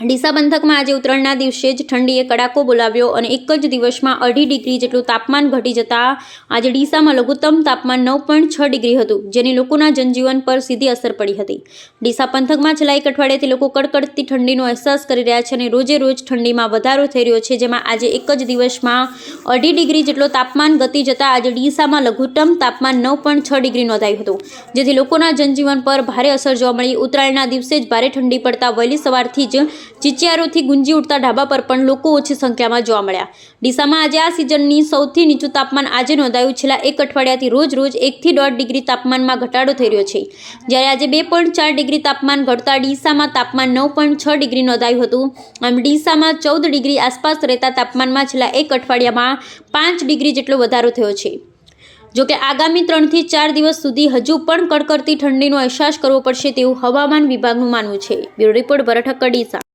ડીસા પંથકમાં આજે ઉત્તરાયણના દિવસે જ ઠંડીએ કડાકો બોલાવ્યો અને એક જ દિવસમાં અઢી ડિગ્રી જેટલું તાપમાન ઘટી જતાં આજે ડીસામાં લઘુત્તમ તાપમાન નવ પોઈન્ટ છ ડિગ્રી હતું, જેની લોકોના જનજીવન પર સીધી અસર પડી હતી. ડીસા પંથકમાં છેલ્લા એક અઠવાડિયાથી લોકો કડકડતી ઠંડીનો અહેસાસ કરી રહ્યા છે અને રોજે રોજ ઠંડીમાં વધારો થઈ રહ્યો છે, જેમાં આજે એક જ દિવસમાં અઢી ડિગ્રી જેટલો તાપમાન ગતિ જતાં આજે ડીસામાં લઘુત્તમ તાપમાન નવ પોઈન્ટ છ ડિગ્રી નોંધાયું હતું, જેથી લોકોના જનજીવન પર ભારે અસર જોવા મળી. ઉત્તરાયણના દિવસે જ ભારે ઠંડી પડતા વહેલી સવારથી જ ચિચિયારોથી ગુંજી ઉઠતા ઢાબા પર પણ લોકો ઓછી સંખ્યામાં જોવા મળ્યા. ડીસામાં આજે આ સિઝનની સૌથી નીચું તાપમાન આજે નોંધાયું. છેલ્લા એક અઠવાડિયાથી રોજ રોજ એકથી દોઢ ડિગ્રી તાપમાનમાં ઘટાડો થઈ રહ્યો છે. જ્યારે આજે બે પોઈન્ટ ચાર ડિગ્રી તાપમાન ઘટતા ડીસામાં તાપમાન નવ પોઈન્ટ છ ડિગ્રી નોંધાયું હતું. આમ ડીસામાં ચૌદ ડિગ્રી આસપાસ રહેતા તાપમાનમાં છેલ્લા એક અઠવાડિયામાં પાંચ ડિગ્રી જેટલો વધારો થયો છે. જોકે આગામી ત્રણથી ચાર દિવસ સુધી હજુ પણ કડકડતી ઠંડીનો અહેસાસ કરવો પડશે તેવું હવામાન વિભાગનું માનવું છે. Bureau report Bharat Thakkar Deesa